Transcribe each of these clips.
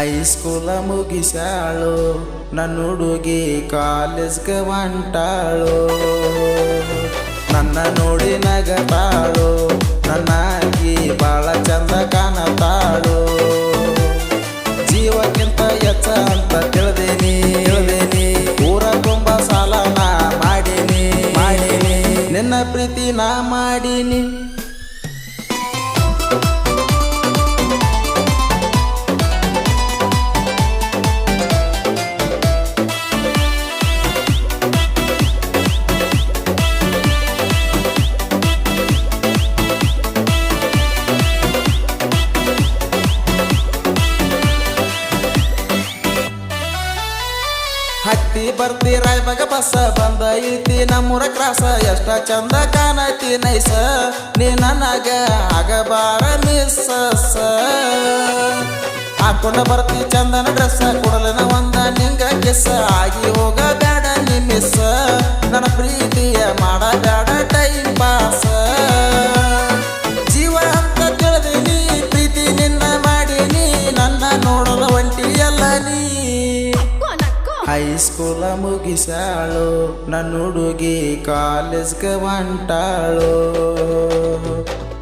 ಹೈಸ್ಕೂಲ ಮುಗಿಸ್ಯಾಳು. ನನ್ನ ಹುಡುಗಿ ಕಾಲೇಜ್ಗೆ ಹೊಂಟಾಳು. ನನ್ನ ನೋಡಿ ನಗತಾಳು ನನ್ನ ಆಕಿ ಭಾಳ ಚಂದ ಕಾಣತಾಳು. ಜೀವಕ್ಕಿಂತ ಎಚ್ಚ ಅಂತ ತಿಳಿದೇನಿ. ತಿಳಿದೇನಿ. ಊರ ತುಂಬ ಸಾಲ ನಾ ಮಾಡೀನಿ. ಮಾಡೀನಿ. ನಿನ್ನ ಪ್ರೀತಿ ನಾ ಮಾಡೀನಿ. ಹತ್ತಿ ಬರ್ತಿ ರಾಯಬಾಗ ಬಸ್ಸ ಬಂದ ಐತಿ ನಮ್ಮೂರ ಕ್ರಾಸ. ಎಷ್ಟ ಚಂದ ಕಾಣತಿ ನೈಸ. ನೀ ನನಗ ಆಗಬಾರ ಮಿಸ್ ಹಾಕೊಂಡ ಬರ್ತಿ ಚಂದನ ಡ್ರೆಸ್, ಕೊಡಲನ ಒಂದ ನಿಂಗ ಕಿಸ್ ಆಗಿ ಹೋಗ ಬೇಡ ನೀ ಮಿಸ್ ನನ್ನ ಪ್ರೀತಿಯ ಮಾಡ ಬೇಡ ಟೈಮ್ ಪಾಸ್ ಜೀವ ಅಂತ ತಿಳಿದೀನಿ, ಪ್ರೀತಿ ನಿನ್ನ ಮಾಡಿನಿ ನನ್ನ ನೋಡಲು ಒಂಟಿಯಲ್ಲ ನೀ. ಹೈಸ್ಕೂಲ ಮುಗಿಸಾಳು ನನ್ನ ಹುಡುಗಿ ಕಾಲೇಜ್ಗೆ ಹೊಂಟಾಳು.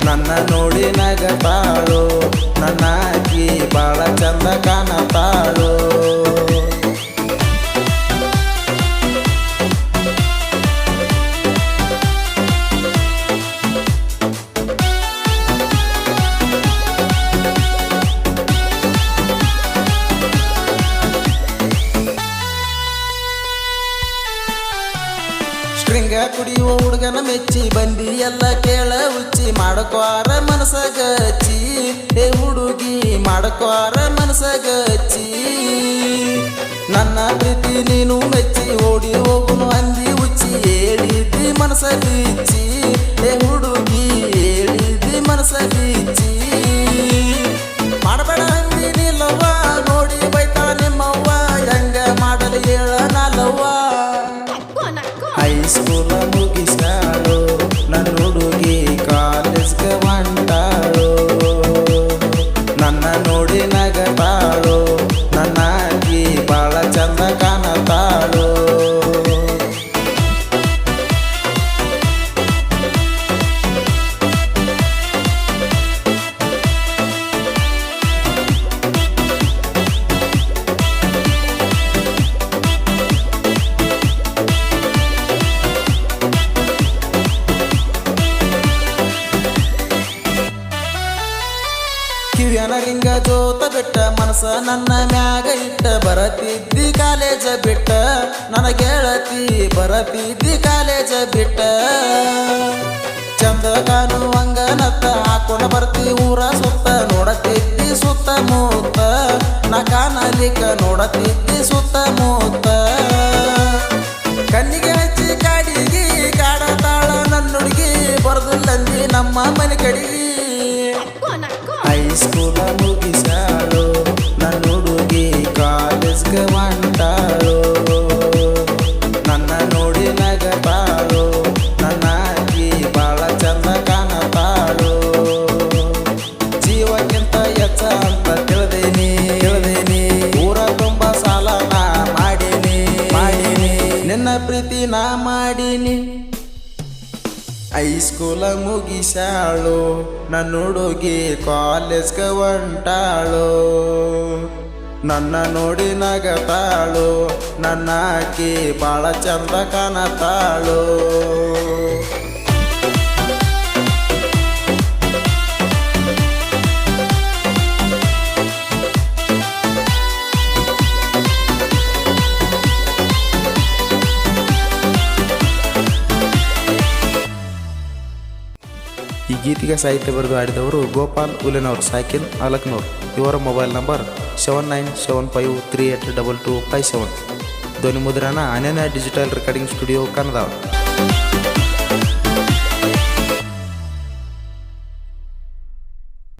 ನನ್ನ ನೋಡಿ ನಗತಾಳು ನನ್ನ ಆಕಿ ಭಾಳ ಚಂದ ಕಾಣತಾಳು. ಕುಡಿಯುವ ಹುಡುಗನ ಮೆಚ್ಚಿ ಬಂದಿ ಎಲ್ಲ ಕೇಳ ಉಚ್ಚಿ ಮಾಡಕ್ವಾರ ಮನಸಗಚ್ಚಿ ಏ ಹುಡುಗಿ ಮಾಡಕ್ವಾರ ಮನಸಗಚ್ಚಿ ನನ್ನ ಪ್ರೀತಿ ನೀನು ಮೆಚ್ಚಿ, ಓಡಿ ಹೋಗುನು ಅಂದಿ ಉಚ್ಚಿ ಹೇಳಿದ್ದಿ ಮನಸ ಬಿಚ್ಚಿ. ಏ ಹುಡುಗಿ, ಹೇಳಿದ್ದಿ ಮನಸ ಹೈಸ್ಕೂಲ ಮುಗಿಸಾಳು ನನ್ನ ಹುಡುಗಿ ಕಾಲೇಜ್ಗೆ ಜೋತ ಬಿಟ್ಟ ಮನಸ ನನ್ನ ಮ್ಯಾಗ ಇಟ್ಟ. ಬರತಿದ್ದಿ ಕಾಲೇಜ ಬಿಟ್ಟ. ನನ್ನ ಗೆಳತಿ ಬರತಿದ್ದಿ ಕಾಲೇಜ ಬಿಟ್ಟ. ಚಂದ ಕಾಣುವಂಗ ನತ್ತ. ಹಾಕೊಂಡ ಬರ್ತಿ ಊರ ಸುತ್ತ. ನೋಡತಿದ್ದಿ ಸುತ್ತ ಮೂತ ನಾ ಕಾಣಲಿಕ್ಕ ನೋಡತಿದ್ದಿ ಸುತ್ತ ಮೂತ ಕಣ್ಣಿಗೆ ಹಚ್ಚಿ ಕಾಡಿಗಿ ಕಾಡತಾಳ ನನ್ನ ಹುಡುಗಿ. ಬರದಿಲ್ಲಂದಿ ನಮ್ಮ ಮನೆ ಕಡಿಗಿ. ಹೈಸ್ಕೂಲ ಮುಗಿಸಾಳು ನನ್ನ ಹುಡುಗಿ ಕಾಲೇಜ್ಗೆ ನನ್ನ ನೋಡಿ ನಗತಾಳು ನನ್ನ ಆಕಿ ಭಾಳ ಚಂದ ಜೀವಕ್ಕಿಂತ ಎಚ್ಚ ಅಂತ ತಿಳಿದೇನಿ. ಊರ ತುಂಬ ಸಾಲ ನಾ ಮಾಡೀನಿ ಮಾಡೀನಿ. ನಿನ್ನ ಪ್ರೀತಿ ನಾ ಮಾಡೀನಿ. ಹೈಸ್ಕೂಲ ಮುಗಿಸಾಳು ನನ್ನ ಹುಡುಗಿ ಕಾಲೇಜ್ಗೆ ಹೊಂಟಾಳು. ನನ್ನ ನೋಡಿ ನಗತಾಳು ನನ್ನ ಆಕಿ ಭಾಳ ಚಂದ ಕಾಣತಾಳು. ಈ ಗೀತೆಗೆ ಸಾಹಿತ್ಯ ಬರೆದು ಆಡಿದವರು ಗೋಪಾಲ್ ಉಲೆನವರು ಸಾಕಿನ್ ಅಲಕ್ನೂರ್. ಇವರ mobile number seven nine seven five three eight double two five seven. ಧ್ವನಿ ಮುದ್ರಣ, ಅನನ್ಯ ಡಿಜಿಟಲ್ ರೆಕಾರ್ಡಿಂಗ್ ಸ್ಟುಡಿಯೋ, ಕನ್ನಡ.